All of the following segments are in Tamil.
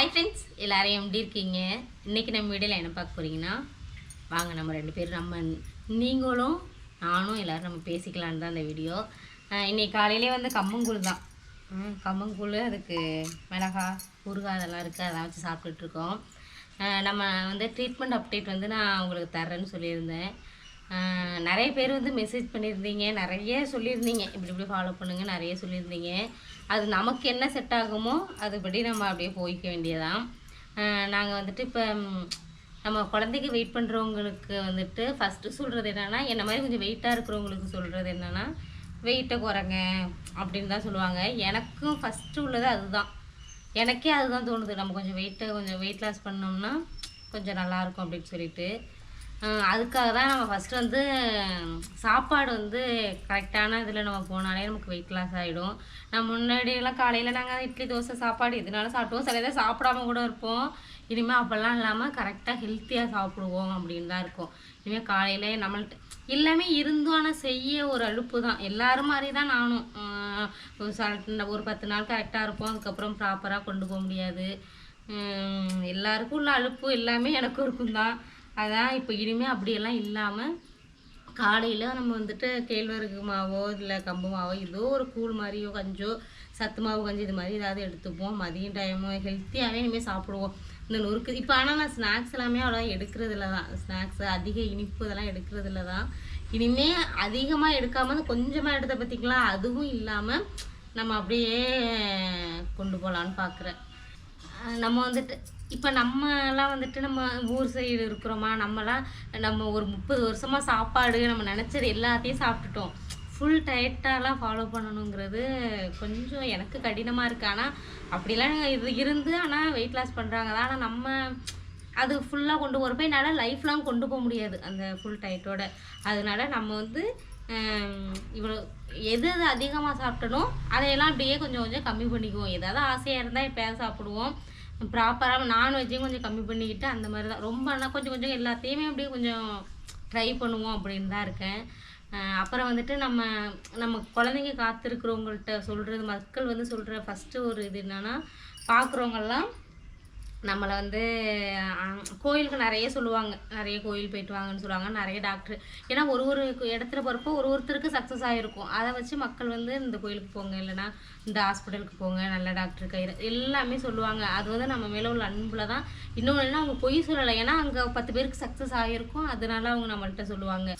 ஹாய் ஃப்ரெண்ட்ஸ் எல்லாரும் எப்படி இருக்கீங்க? இன்றைக்கி நம்ம வீடியோவில் என்ன பார்க்க போகிறீங்கன்னா வாங்க நம்ம ரெண்டு பேரும் நம்ம நீங்களும் நானும் எல்லோரும் நம்ம பேசிக்கலான்னு தான் இந்த வீடியோ. இன்றைக்கி இன்னைக்கு காலையிலே வந்து கம்மங்கூழ் தான். கம்மங்கூழ் அதுக்கு மிளகா ஊறுகாய் அதெல்லாம் இருக்குது அதெல்லாம் வச்சு சாப்பிட்டுட்ருக்கோம் நம்ம வந்து ட்ரீட்மெண்ட் அப்டேட் வந்து நான் உங்களுக்கு தர்றேன்னு சொல்லியிருந்தேன். நிறைய பேர் வந்து மெசேஜ் பண்ணியிருந்தீங்க நிறைய சொல்லியிருந்தீங்க. இப்படி இப்படி ஃபாலோ பண்ணுங்க நிறைய சொல்லியிருந்தீங்க. அது நமக்கு என்ன செட் ஆகுமோ அதுபடி நம்ம அப்படியே போய்க்க வேண்டியதான் நாங்கள் வந்துட்டு இப்போ நம்ம குழந்தைக்கு வெயிட் பண்ணுறவங்களுக்கு வந்துட்டு ஃபஸ்ட்டு சொல்கிறது என்னென்னா என்ன மாதிரி கொஞ்சம் வெயிட்டாக இருக்கிறவங்களுக்கு சொல்கிறது என்னென்னா வெயிட்டை குறைங்க அப்படின்னு தான் சொல்லுவாங்க. எனக்கும் ஃபஸ்ட்டு உள்ளது அதுதான். எனக்கே அதுதான் தோணுது. நம்ம கொஞ்சம் வெயிட்டை கொஞ்சம் வெயிட் லாஸ் பண்ணோம்னா கொஞ்சம் நல்லாயிருக்கும் அப்படின்னு சொல்லிட்டு. அதுக்காக தான் நம்ம ஃபஸ்ட்டு வந்து சாப்பாடு வந்து கரெக்டான இதில் நம்ம போனாலே நமக்கு வெயிட் லாஸ் ஆகிடும் நம்ம முன்னாடியெல்லாம் காலையில் நாங்கள் இட்லி தோசை சாப்பாடு எதுனாலும் சாப்பிடுவோம். சில இதை சாப்பிடாம கூட இருப்போம். இனிமேல் அப்போல்லாம் இல்லாமல் கரெக்டாக ஹெல்த்தியாக சாப்பிடுவோம் அப்படின்னு தான் இருக்கும். இனிமேல் காலையில் நம்மள்ட்ட எல்லாமே இருந்தும் ஆனால் செய்ய ஒரு அலுப்பு தான். எல்லோரும் மாதிரி தான் நானும் ஒரு ஒரு பத்து நாள் கரெக்டாக இருப்போம். அதுக்கப்புறம் ப்ராப்பராக கொண்டு போக முடியாது. எல்லாருக்கும் உள்ள அலுப்பு எல்லாமே எனக்கும் இருக்கும் தான். அதான் இப்போ இனிமேல் அப்படியெல்லாம் இல்லாமல் காலையில் நம்ம வந்துட்டு கேழ்வரகு மாவோ இல்லை கம்பு மாவோ ஏதோ ஒரு கூழ் மாதிரியோ கஞ்சோ சத்து மாவு கஞ்சி இது மாதிரி ஏதாவது எடுத்துப்போம். மதியம் டைமோ ஹெல்த்தியாகவே இனிமேல் சாப்பிடுவோம். இந்த நொறுக்கு இப்போ ஆனால் நான் ஸ்நாக்ஸ் எல்லாமே அவ்வளோ எடுக்கிறதுல தான். ஸ்நாக்ஸ் அதிக இனிப்பு இதெல்லாம் எடுக்கிறதுல தான். இனிமேல் அதிகமாக எடுக்காமல் கொஞ்சமாக எடுத்த பார்த்திங்களா அதுவும் இல்லாமல் நம்ம அப்படியே கொண்டு போகலான்னு பார்க்குறேன் நம்ம வந்துட்டு இப்போ நம்மலாம் வந்துட்டு நம்ம ஊர் சைடு இருக்கிறோமா நம்மலாம் நம்ம ஒரு முப்பது வருஷமாக சாப்பாடு நம்ம நினச்சது எல்லாத்தையும் சாப்பிட்டுட்டோம். ஃபுல் டயட்டாலாம் ஃபாலோ பண்ணணுங்கிறது கொஞ்சம் எனக்கு கடினமாக இருக்குது ஆனால் அப்படிலாம் இது இருந்து ஆனால் வெயிட் லாஸ் பண்ணுறாங்க தான் ஆனால் நம்ம அது ஃபுல்லாக கொண்டு போகிறப்ப என்னால் லைஃப் லாங் கொண்டு போக முடியாது அந்த ஃபுல் டயட்டோட அதனால நம்ம வந்து இவ்வளோ எது எது அதிகமாக சாப்பிட்டனோ அதையெல்லாம் அப்படியே கொஞ்சம் கொஞ்சம் கம்மி பண்ணிக்குவோம். ஏதாவது ஆசையாக இருந்தால் எப்போயாவது சாப்பிடுவோம். ப்ராப்பராக நான்வெஜ்ஜையும் கொஞ்சம் கம்மி பண்ணிக்கிட்டு அந்த மாதிரி தான் ரொம்ப ஆனால் கொஞ்சம் கொஞ்சம் எல்லாத்தையுமே அப்படியே கொஞ்சம் ட்ரை பண்ணுவோம் அப்படின்னு தான் இருக்கேன். அப்புறம் வந்துட்டு நம்ம நம்ம குழந்தைங்க காத்திருக்கிறவங்கள்ட்ட சொல்கிறது மக்கள் வந்து சொல்கிற ஃபஸ்ட்டு ஒரு இது என்னென்னா பார்க்குறவங்கெல்லாம் நம்மளை வந்து கோயிலுக்கு நிறைய சொல்லுவாங்க. நிறைய கோயில் போயிட்டு வாங்கன்னு சொல்லுவாங்க. நிறைய டாக்டர் ஏன்னா ஒரு ஒரு இடத்துல போகிறப்போ ஒரு ஒருத்தருக்கு சக்ஸஸ் ஆகிருக்கும் அதை வச்சு மக்கள் வந்து இந்த கோயிலுக்கு போங்க. இல்லைன்னா இந்த ஹாஸ்பிட்டலுக்கு போங்க. நல்ல டாக்டர் கயிறு எல்லாமே சொல்லுவாங்க. அது வந்து நம்ம மேலே உள்ள அன்பில் தான். இன்னொன்று என்ன அவங்க பொய் சொல்லலை. ஏன்னா அங்கே பத்து பேருக்கு சக்ஸஸ் ஆகிருக்கும் அதனால அவங்க நம்மள்கிட்ட சொல்லுவாங்க.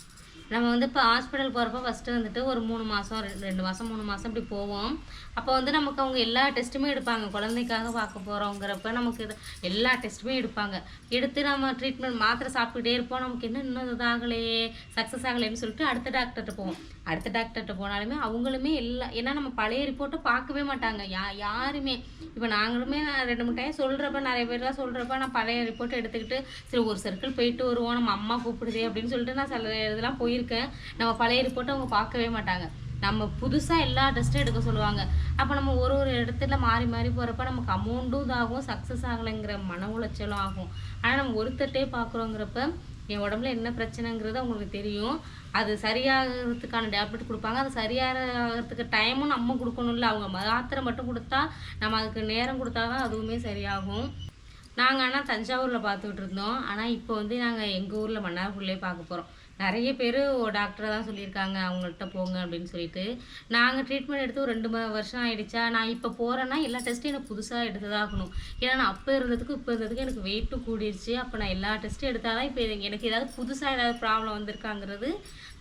நம்ம வந்து இப்போ ஹாஸ்பிட்டல் போகிறப்ப ஃபஸ்ட்டு வந்துட்டு ஒரு மூணு மாதம் ரெண்டு ரெண்டு மாதம் மூணு மாதம் இப்படி போவோம். அப்போ வந்து நமக்கு அவங்க எல்லா டெஸ்ட்டுமே எடுப்பாங்க. குழந்தைக்காக பார்க்க போகிறோங்கிறப்ப நமக்கு இது எல்லா டெஸ்ட்டுமே எடுப்பாங்க. எடுத்து நம்ம ட்ரீட்மெண்ட் மாத்திரை சாப்பிட்டுட்டே இருப்போம். நமக்கு என்ன இன்னும் இதாகலையே சக்ஸஸ் ஆகலைன்னு சொல்லிட்டு அடுத்த டாக்டர்கிட்ட போவோம். அடுத்த டாக்டர்கிட்ட போனாலுமே அவங்களுமே எல்லா ஏன்னா நம்ம பழைய ரிப்போர்ட்டை பார்க்கவே மாட்டாங்க. யா யாருமே. இப்போ நாங்களுமே நான் ரெண்டு மூணு டைம் சொல்கிறப்ப நிறைய பேர்லாம் சொல்கிறப்ப நான் பழைய ரிப்போர்ட் எடுத்துக்கிட்டு சரி ஒரு சர்க்கிள் போயிட்டு வருவோம். நம்ம அம்மா கூப்பிடுதே அப்படின்னு சொல்லிட்டு நான் சில இதெல்லாம் போயிருக்கேன் நம்ம பழைய ரிப்போர்ட்டை அவங்க பார்க்கவே மாட்டாங்க. நம்ம புதுசாக எல்லா டெஸ்ட்டும் எடுக்க சொல்லுவாங்க. அப்போ நம்ம ஒரு ஒரு இடத்துல மாறி மாறி போகிறப்ப நமக்கு அமௌண்ட்டும் இதாகும் சக்ஸஸ் ஆகலைங்கிற மன உளைச்சலும் ஆகும். ஆனால் நம்ம ஒருத்தட்டே பார்க்குறோங்கிறப்ப என் உடம்புல என்ன பிரச்சனைங்கிறது அவங்களுக்கு தெரியும். அது சரியாகிறதுக்கான டேப்லெட் கொடுப்பாங்க. அது சரியாகிறதுக்கு டைமும் நம்ம கொடுக்கணும்ல அவங்க மாத்திரை மட்டும் கொடுத்தா நம்ம அதுக்கு நேரம் கொடுத்தா தான் அதுவுமே சரியாகும். நாங்கள் ஆனால் தஞ்சாவூரில் பார்த்துக்கிட்டு இருந்தோம். ஆனால் இப்போ வந்து நாங்கள் எங்கள் ஊரில் மன்னார்குள்ளே பார்க்க போகிறோம் நிறைய பேர் டாக்டரை தான் சொல்லியிருக்காங்க அவங்கள்ட்ட போங்க அப்படின்னு சொல்லிட்டு. நாங்கள் ட்ரீட்மெண்ட் எடுத்து ஒரு ரெண்டு ம- வருஷம் ஆகிடுச்சா நான் இப்போ போகிறேன்னா எல்லா டெஸ்ட்டும் எனக்கு புதுசாக எடுத்து தான் ஆகணும் ஏன்னா நான் அப்போ இருந்ததுக்கு இப்போ இருந்ததுக்கு எனக்கு வெயிட்டும் கூடிருச்சு. அப்போ நான் எல்லா டெஸ்ட்டும் எடுத்தால் தான் இப்போ எனக்கு ஏதாவது புதுசாக ஏதாவது ப்ராப்ளம் வந்திருக்காங்கிறது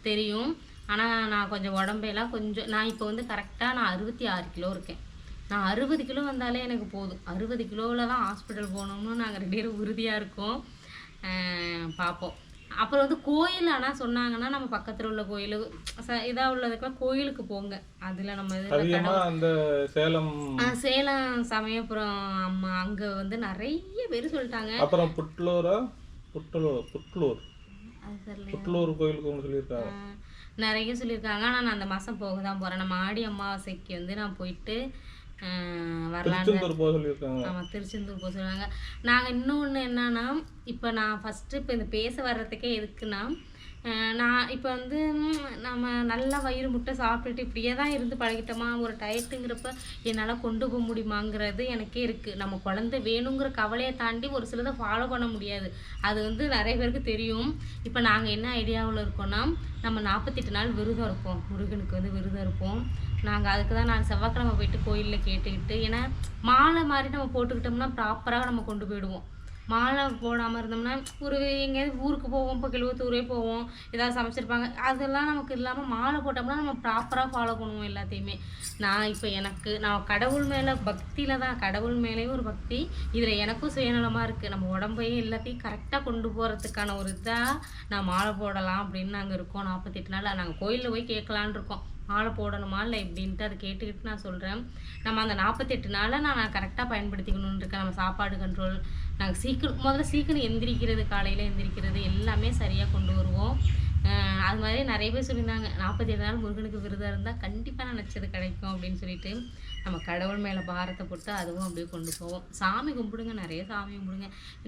தெரியும். ஆனால் நான் கொஞ்சம் உடம்பெல்லாம் கொஞ்சம் நான் இப்போ வந்து கரெக்டாக நான் அறுபத்தி ஆறு கிலோ இருக்கேன். நான் அறுபது கிலோ வந்தாலே எனக்கு போதும். அறுபது கிலோவில் தான் ஹாஸ்பிட்டல் போகணும்னு நாங்கள் ரெண்டு பேரும் உறுதியாக இருக்கோம். பார்ப்போம். அப்புறம் வந்து கோயில் ஆனால் சொன்னாங்கன்னா நம்ம பக்கத்தில் உள்ள கோயில் இதாக உள்ளதுக்கெல்லாம் கோயிலுக்கு போங்க. அதில் நம்ம இது அந்த சேலம் சேலம் சமயபுரம் அம்மா அங்கே வந்து நிறைய பேர் சொல்லிட்டாங்க. அப்புறம் புட்லூரா? புட்லூர். புட்லூர் புட்லூர் கோயிலுக்கு சொல்லியிருக்காங்க. நிறைய சொல்லியிருக்காங்க. ஆனால் நான் அந்த மாதம் போக தான் போகிறேன் நம்ம ஆடி அமாவாசைக்கு வந்து நான் போயிட்டு வரலான்னு திருச்செந்தூர் போக சொல்லியிருக்காங்க. ஆமாம் திருச்செந்தூர் போக சொல்லுவாங்க. நாங்கள் இன்னொன்று என்னன்னா இப்போ நான் ஃபஸ்ட்டு இப்போ இந்த பேச வர்றதுக்கே எதுக்குன்னா நான் இப்போ வந்து நம்ம நல்லா வயிறு முட்டை சாப்பிட்டுட்டு இப்படியே தான் இருந்து பழகிட்டோமா? ஒரு டயட்டுங்கிறப்ப என்னால் கொண்டு போக முடியுமாங்கிறது எனக்கே இருக்குது நம்ம குழந்தை வேணுங்கிற கவலையை தாண்டி ஒரு சிலதை ஃபாலோ பண்ண முடியாது. அது வந்து நிறைய பேருக்கு தெரியும். இப்போ நாங்கள் என்ன ஐடியாவில் இருக்கோம்னா நம்ம நாற்பத்தெட்டு நாள் விரதம் இருப்போம். முருகனுக்கு வந்து விரதம் இருப்போம். நாங்கள் அதுக்கு தான் நான் செவ்வாய்க்கிழமை போயிட்டு கோயிலில் கேட்டுக்கிட்டு ஏன்னா மாலை மாதிரி நம்ம போட்டுக்கிட்டோம்னா ப்ராப்பராக நம்ம கொண்டு போயிடுவோம். மாலை போடாமல் இருந்தோம்னா ஒரு எங்கேயாவது ஊருக்கு போவோம் இப்போ கிழவத்தூரே போவோம் ஏதாவது சமைச்சிருப்பாங்க. அதெல்லாம் நமக்கு இல்லாமல் மாலை போட்டோம்னா நம்ம ப்ராப்பராக ஃபாலோ பண்ணுவோம் எல்லாத்தையுமே. நான் இப்போ எனக்கு நான் கடவுள் மேலே பக்தியில் தான் கடவுள் மேலேயும் ஒரு பக்தி இதில் எனக்கும் சுயநலமாக இருக்குது நம்ம உடம்பையும் எல்லாத்தையும் கரெக்டாக கொண்டு போகிறதுக்கான ஒரு இதாக நான் மாலை போடலாம் அப்படின்னு நாங்கள் இருக்கோம். நாற்பத்தெட்டு நாள் நாங்கள் கோயிலில் போய் கேட்கலான் இருக்கோம். மாலை போடணுமா? இல்லை எப்படின்ட்டு அதை கேட்டுக்கிட்டு நான் சொல்கிறேன் நம்ம அந்த நாற்பத்தெட்டு நாளை நான் கரெக்டாக பயன்படுத்திக்கணும்னு இருக்கேன். நம்ம சாப்பாடு கண்ட்ரோல் நாங்கள் சீக்கிரம் முதல்ல சீக்கிரம் எந்திரிக்கிறது காலையில் எந்திரிக்கிறது எல்லாமே சரியாக கொண்டு வருவோம். அது மாதிரி நிறைய பேர் சொல்லியிருந்தாங்க நாற்பத்தி ஏழு நாள் முருகனுக்கு விருதாக இருந்தால் கண்டிப்பாக நினச்சது கிடைக்கும் அப்படின்னு சொல்லிட்டு. நம்ம கடவுள் மேலே பாரத்தை போட்டு அதுவும் அப்படியே கொண்டு போவோம். சாமி கும்பிடுங்க நிறைய சாமி கும்பிடுங்க.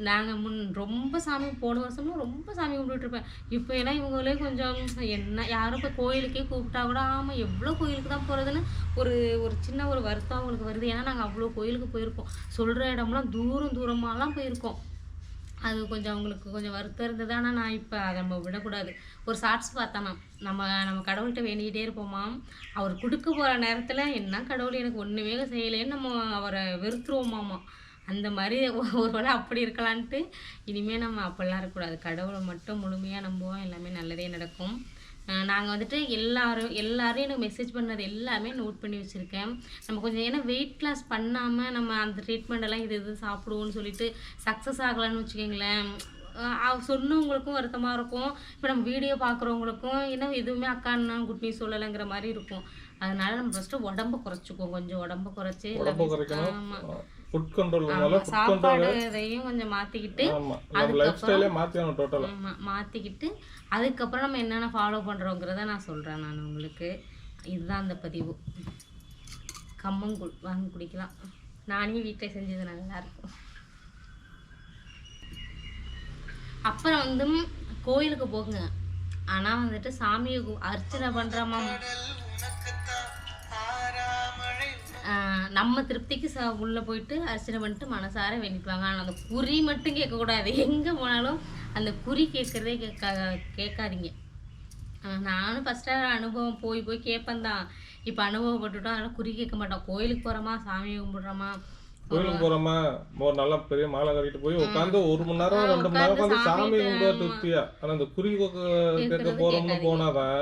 நாங்கள் முன் ரொம்ப சாமி போன வருஷமும் ரொம்ப சாமி கும்பிட்டுருப்பேன் இப்போ எல்லாம் இவங்களே கொஞ்சம் என்ன யாரும் இப்போ கோயிலுக்கே கூப்பிட்டா கூட ஆமாம் எவ்வளோ கோயிலுக்கு தான் போகிறதுன்னு ஒரு ஒரு சின்ன ஒரு வருத்தம் அவங்களுக்கு வருது. ஏன்னா நாங்கள் அவ்வளோ கோயிலுக்கு போயிருக்கோம். சொல்கிற இடம்லாம் தூரம் தூரமாலாம் போயிருக்கோம். அது கொஞ்சம் அவங்களுக்கு கொஞ்சம் வருத்தம் இருந்தது. ஆனால் நான் இப்போ அதை நம்ம விடக்கூடாது. ஒரு ஷார்ட்ஸ் பார்த்தானா நம்ம நம்ம கடவுள்கிட்ட வேண்டிக்கிட்டே இருப்போமா? அவர் கொடுக்க போகிற நேரத்தில் என்ன கடவுள் எனக்கு ஒன்றுமே செய்யலைன்னு நம்ம அவரை வெறுத்துருவோமாமா? அந்த மாதிரி ஒரு வேளை அப்படி இருக்கலான்ட்டு இனிமேல் நம்ம அப்படிலாம் இருக்கக்கூடாது. கடவுளை மட்டும் முழுமையாக நம்புவோம். எல்லாமே நல்லதே நடக்கும். நாங்கள் வந்துட்டு எல்லாரும் எல்லாரும் எனக்கு மெசேஜ் பண்ணது எல்லாமே நோட் பண்ணி வச்சுருக்கேன். நம்ம கொஞ்சம் ஏன்னா வெயிட் லாஸ் பண்ணாமல் நம்ம அந்த ட்ரீட்மெண்ட் எல்லாம் இது இது சாப்பிடுவோம்னு சொல்லிட்டு சக்ஸஸ் ஆகலான்னு வச்சுக்கோங்களேன். சொன்னவங்களுக்கும் வருத்தமாக இருக்கும். இப்போ நம்ம வீடியோ பார்க்குறவங்களுக்கும் என்ன எதுவுமே அக்கா நான் குட் நியூஸ் சொல்லலைங்கிற மாதிரி இருக்கும். அதனால நம்ம ஃபஸ்ட்டு உடம்ப குறைச்சிக்குவோம். கொஞ்சம் உடம்ப குறைச்சி ஆமாம் ஃபுட் கண்ட்ரோல் மேல ஃபுட் கண்ட்ரோல் சாப்பாடு இதையும் கொஞ்சம் மாற்றிக்கிட்டு ஆமா நம்ம லைஃப் ஸ்டைலே மாத்தியானோம் டோட்டலா மாத்திக்கிட்டு அதுக்கப்புறம் நம்ம என்னென்ன ஃபாலோ பண்றோங்கிறத நான் சொல்றேன் நான் உங்களுக்கு. இதுதான் அந்த பதிவு. கம்மங்கூழ் வாங்கி குடிக்கலாம். நானே வீட்டில் செஞ்சது நல்லா இருக்கும். அப்புறம் வந்து கோயிலுக்கு போங்க ஆனா வந்துட்டு சாமியை அர்ச்சனை பண்றோமா? நம்ம திருப்திக்கு ச உள்ளே போயிட்டு அர்ச்சனை பண்ணிட்டு மனசார வேண்டிட்டு ஆனால் அந்த குறி மட்டும் கேட்கக்கூடாது. எங்கே போனாலும் அந்த குறி கேட்குறதே கேட்கா கேட்காதீங்க. நானும் ஃபஸ்ட்டாக அனுபவம் போய் போய் கேட்பேன் தான் இப்போ அனுபவப்பட்டுட்டோம் அதனால் குறி கேட்க மாட்டோம். கோயிலுக்கு போகிறோமா சாமி கும்பிட்றோமா கோயிலுக்கு போறோமா? ஒரு நல்ல பெரிய மாலை கட்டிட்டு போய் உட்காந்து ஒரு மணி நேரம் ரெண்டு மணி நேரம் உட்காந்து சாமி கும்பிட திருப்தியா? ஆனா அந்த குறி கேட்க போறோம்னு போனாதான்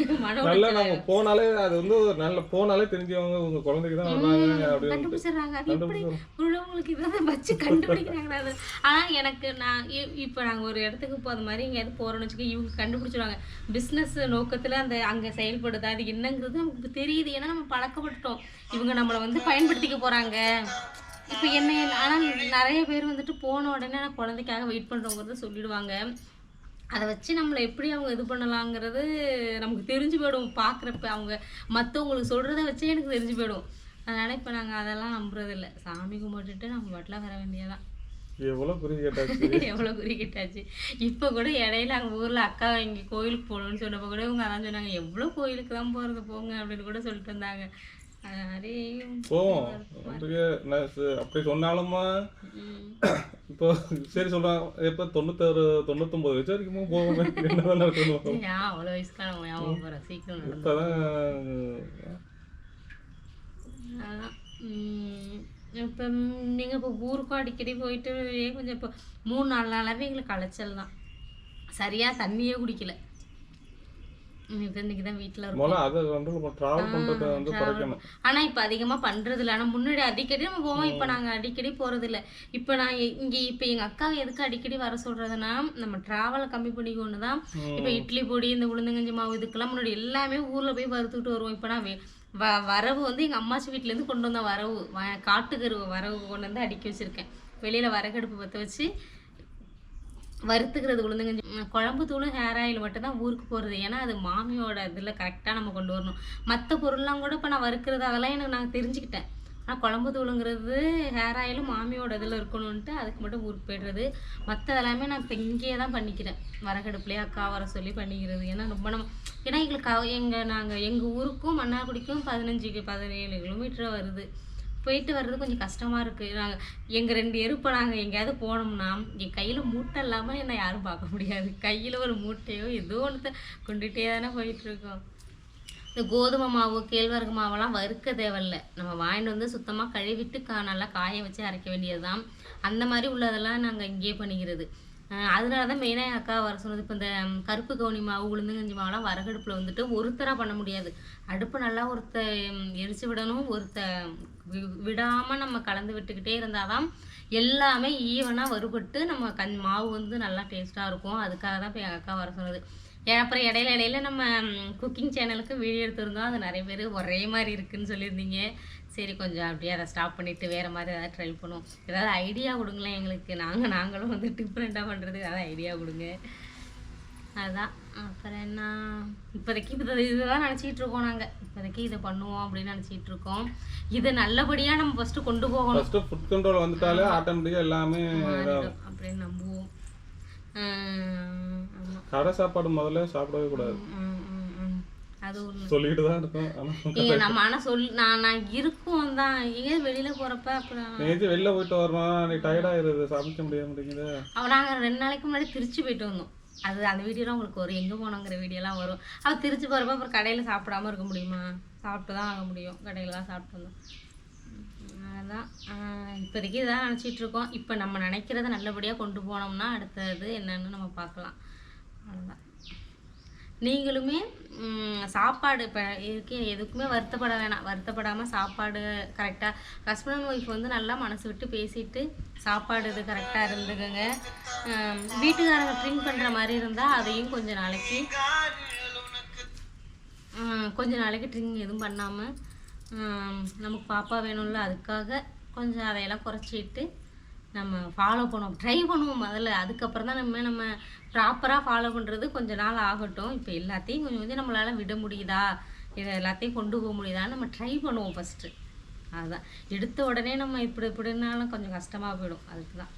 நல்லா நம்ம போனாலே அது வந்து ஒரு நல்ல போனாலே தெரிஞ்சவங்க உங்க குழந்தைக்கு தான் வர்றாங்க அப்படின்னு ஆனால் எனக்கு நான் இப்போ நாங்கள் ஒரு இடத்துக்கு போகிற மாதிரி எங்கேயாவது போகிறோம்னு வச்சுக்க இவங்க கண்டுபிடிச்சிடுவாங்க. பிஸ்னஸ் நோக்கத்தில் அந்த அங்கே செயல்படுது அது என்னங்கிறது நமக்கு தெரியுது. ஏன்னா நம்ம பழக்கப்பட்டுட்டோம். இவங்க நம்மளை வந்து பயன்படுத்திக்க போகிறாங்க இப்போ என்ன ஆனால் நிறைய பேர் வந்துட்டு போன உடனே நான் குழந்தைக்காக வெயிட் பண்ணுறவங்கிறத சொல்லிடுவாங்க. அதை வச்சு நம்மளை எப்படி அவங்க இது பண்ணலாங்கிறது நமக்கு தெரிஞ்சு போயிடும். பார்க்குறப்ப அவங்க மற்றவங்களுக்கு சொல்கிறத வச்சே எனக்கு தெரிஞ்சு போயிடும். அதனால் இப்போ நாங்கள் அதெல்லாம் நம்புறதில்ல. சாமி கும்பிட்டுட்டு நம்ம பாட்டில் வர வேண்டியதான் எவ்வளவு குறி கேட்டாச்சு? எவ்வளோ குறிக்கிட்டாச்சு இப்போ கூட இடையில அங்கே ஊரில் அக்கா இங்கே கோயிலுக்கு போகணும்னு சொன்னப்போ கூட இவங்க அதான் சொன்னாங்க எவ்வளோ கோயிலுக்கு தான் போகிறது போங்க அப்படின்னு கூட சொல்லிட்டு இருந்தாங்க. போவோம் அதுக்கு அப்படி சொன்னாலுமா? இப்போ சரி சொல்றான் எப்ப? தொண்ணூத்தாறு தொண்ணூத்தொன்பது வயசு வரைக்கும் போவோமே என்னதான் நடக்கணும் அவ்வளோ வயசுக்கான சீக்கிரம் இப்பதான் இப்போ நீங்கள் இப்போ ஊருக்கும் அடிக்கடி போயிட்டு கொஞ்சம் இப்போ மூணு நாலு நாளாவே எங்களுக்கு அலைச்சல் தான். சரியாக தண்ணியே குடிக்கல. இப்போ இன்னைக்கு தான் வீட்டில் இருக்கோம். அதை வந்து டிராவல் பண்றதை வந்து குறைக்கணும். ஆனால் இப்போ அதிகமாக பண்ணுறது இல்லை. ஆனால் முன்னாடி அடிக்கடி நம்ம போவோம். இப்போ நாங்கள் அடிக்கடி போகிறது இல்லை. இப்போ நான் இங்கே இப்போ எங்கள் அக்காவை எதுக்கு அடிக்கடி வர சொல்கிறதுனா நம்ம ட்ராவலை கம்மி பண்ணிக்கொண்டு தான் இப்போ இட்லி பொடி இந்த உளுந்தங்கஞ்சி மாவு இதுக்கெல்லாம் முன்னாடி எல்லாமே ஊரில் போய் வறுத்துக்கிட்டு வருவோம். இப்போ நான் வே- வரவு வந்து எங்கள் அம்மாச்சி வீட்டிலேருந்து கொண்டு வந்த வரவு காட்டுக்கருவு வரவு கொண்டு வந்து அடுக்கி வச்சுருக்கேன். வெளியில் வரகடுப்பு பற்ற வச்சு வறுத்துக்கிறது உளுந்தங்கஞ்சி. குழம்பு தூளும் ஹேர் ஆயில் மட்டும் தான் ஊருக்கு போகிறது ஏன்னா அது மாமியோட இதில் கரெக்டாக நம்ம கொண்டு வரணும். மற்ற பொருள்லாம் கூட இப்போ நான் வறுக்கிறது அதெல்லாம் எனக்கு நான் தெரிஞ்சுக்கிட்டேன். ஆனால் குழம்பு தூளுங்கிறது ஹேர் ஆயிலும் மாமியோட இதில் இருக்கணும்ன்ட்டு அதுக்கு மட்டும் ஊருக்கு போய்டுறது. மற்ற எல்லாமே நான் இப்போ இங்கேயே தான் பண்ணிக்கிறேன். வரகடுப்புலேயே அக்கா வர சொல்லி பண்ணிக்கிறது. ஏன்னா ரொம்ப நம்ம ஏன்னா எங்களுக்கு எங்கள் நாங்கள் எங்கள் ஊருக்கும் மன்னார்குடிக்கும் பதினஞ்சு பதினேழு கிலோமீட்டர் வருது. போயிட்டு வர்றது கொஞ்சம் கஷ்டமாக இருக்குது நாங்கள் எங்கள் ரெண்டு எருப்பை நாங்கள் எங்கேயாவது போனோம்னா என் கையில் மூட்டை இல்லாமல் என்னை யாரும் பார்க்க முடியாது. கையில் ஒரு மூட்டையோ ஏதோ ஒன்று கொண்டுகிட்டே தானே போயிட்டுருக்கோம் இந்த கோதுமை மாவு கேழ்வரகு மாவெல்லாம் வறுக்க தேவையில்ல. நம்ம வாங்கிட்டு வந்து சுத்தமாக கழுவிட்டு கா நல்லா காய வச்சு அரைக்க வேண்டியது தான் அந்த மாதிரி உள்ளதெல்லாம் நாங்கள் இங்கேயே பண்ணிக்கிறது. அதனால தான் மெயினாக அக்கா வர சொன்னது இப்போ இந்த கருப்பு கவுனி மாவு உளுந்தங்கஞ்சி மாவுலாம் வரகடுப்பில் வந்துட்டு ஒருத்தராக பண்ண முடியாது. அடுப்பு நல்லா ஒருத்த எரிச்சு விடணும். ஒருத்த வி- நம்ம கலந்து விட்டுக்கிட்டே இருந்தால் தான் எல்லாமே ஈவனாக வறுபட்டு நம்ம கண் மாவு வந்து நல்லா டேஸ்ட்டாக இருக்கும். அதுக்காக தான் இப்போ எங்கள் அக்கா வர சொன்னது அப்புறம் இடையில இடையில நம்ம குக்கிங் சேனலுக்கு வீடியோ எடுத்திருந்தோம். அது நிறைய பேர் ஒரே மாதிரி இருக்குன்னு சொல்லியிருந்தீங்க. சரி கொஞ்சம் அப்படியே அதை ஸ்டாப் பண்ணிட்டு வேற மாதிரி ஏதாவது ட்ரை பண்ணுவோம். ஏதாவது ஐடியா கொடுங்களேன் எங்களுக்கு. நாங்கள் நாங்களும் வந்து டிஃப்ரெண்ட்டாக பண்ணுறதுக்கு ஏதாவது ஐடியா கொடுங்க. அதான். அப்புறம் என்ன? இப்போதைக்கு இப்போ இதுதான் நினச்சிட்டு இருக்கோம் நாங்கள் இப்போதைக்கு இதை பண்ணுவோம் அப்படின்னு நினச்சிட்டு இருக்கோம். இது நல்லபடியாக நம்ம ஃபஸ்ட்டு கொண்டு போகணும். ஃபர்ஸ்ட் ஃபுட் கண்ட்ரோல் வந்துட்டாலே ஆட்டோமேட்டிக்கா எல்லாமே அப்படின்னு நம்புவோம். கடை சாப்பாடு முதல்ல சாப்பிடவே கூடாது. சொல்லிட்டு தான் இருக்கோம். ஆனா ஏங்க நம்ம ஆனால் சொல் நான் நான் இருக்கோம் தான். எங்கே வெளியில் போகிறப்ப அப்புறம் வெளில போயிட்டு வரோம்? நீ டயர்டாயிருது சமைக்க முடிய மாட்டேங்குது. அவன் நாங்கள் ரெண்டு நாளைக்கு முன்னாடி திருச்சி போயிட்டு வந்தோம். அது அந்த வீடியோலாம் உங்களுக்கு வரும். எங்கே போனோங்கிற வீடியோலாம் வரும். அவள் திருச்சி போகிறப்ப அப்புறம் கடையில் சாப்பிடாம இருக்க முடியுமா? சாப்பிட்டு தான் ஆக முடியும். கடையில் தான் சாப்பிட்டு வந்தோம். அதுதான் இப்போதைக்கு இதான் நினச்சிட்டு இருக்கோம் இப்போ நம்ம நினைக்கிறத நல்லபடியாக கொண்டு போனோம்னா அடுத்தது என்னன்னு நம்ம பார்க்கலாம். அவ்வளோதான் நீங்களுமே சாப்பாடு இப்போ இருக்கு எதுக்குமே வருத்தப்பட வேணாம். வருத்தப்படாமல் சாப்பாடு கரெக்டாக ஹஸ்பண்ட் அண்ட் ஒய்ஃப் வந்து நல்லா மனசு விட்டு பேசிட்டு சாப்பாடு இது கரெக்டாக இருந்துக்கோங்க. வீட்டுக்காரங்க ட்ரிங்க் பண்ணுற மாதிரி இருந்தால் அதையும் கொஞ்சம் நாளைக்கு கொஞ்சம் கொஞ்ச நாளைக்கு ட்ரிங்க் எதுவும் பண்ணாமல் நமக்கு பாப்பா வேணும்ல அதுக்காக கொஞ்சம் அதையெல்லாம் குறைச்சிட்டு நம்ம ஃபாலோ பண்ணுவோம். ட்ரை பண்ணுவோம் முதல்ல. அதுக்கப்புறம் தான் நம்ம நம்ம ப்ராப்பராக ஃபாலோ பண்ணுறது கொஞ்ச நாள் ஆகட்டும். இப்போ எல்லாத்தையும் கொஞ்சம் கொஞ்சம் நம்மளால் விட முடியுதா? இதை எல்லாத்தையும் கொண்டு போக முடியுதான்னு நம்ம ட்ரை பண்ணுவோம் ஃபஸ்ட்டு அதுதான் எடுத்த உடனே நம்ம இப்படி இப்படினாலும் கொஞ்சம் கஷ்டமாக போயிடும். அதுக்கு தான்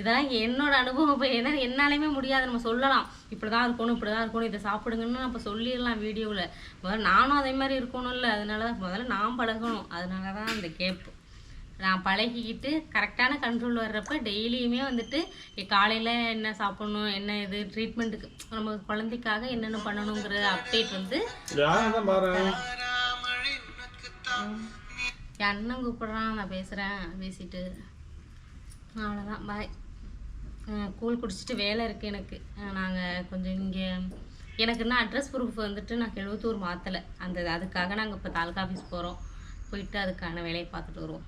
இதெல்லாம் என்னோட அனுபவம். இப்போ ஏன்னா என்னாலையுமே முடியாது. நம்ம சொல்லலாம். இப்படி தான் இருக்கணும் இப்படி தான் இருக்கணும். இதை சாப்பிடுங்கன்னு நம்ம சொல்லிடலாம் வீடியோவில் முதல்ல நானும் அதே மாதிரி இருக்கணும்ல. அதனால தான் முதல்ல நான் பழகணும். அதனால தான் இந்த கேப்பு நான் பழகிக்கிட்டு கரெக்டான கண்ட்ரோல் வர்றப்ப டெய்லியுமே வந்துட்டு காலையில் என்ன சாப்பிடணும் என்ன இது ட்ரீட்மெண்ட்டுக்கு நம்ம குழந்தைக்காக என்னென்ன பண்ணணுங்கிற அப்டேட் வந்து என் அண்ணன் கூப்பிட்றான். நான் பேசுகிறேன் பேசிட்டு. அவ்வளோதான் பாய் கூழ் குடிச்சிட்டு வேலை இருக்குது எனக்கு. நாங்கள் கொஞ்சம் இங்கே எனக்கு இன்னும் அட்ரஸ் ப்ரூஃப் வந்துட்டு நான் கெழுவத்தூர் மாற்றலை அந்த அதுக்காக நாங்கள் இப்போ தாலுக்கா ஆஃபீஸ் போகிறோம் போயிட்டு அதுக்கான வேலையை பார்த்துட்டு வருவோம்.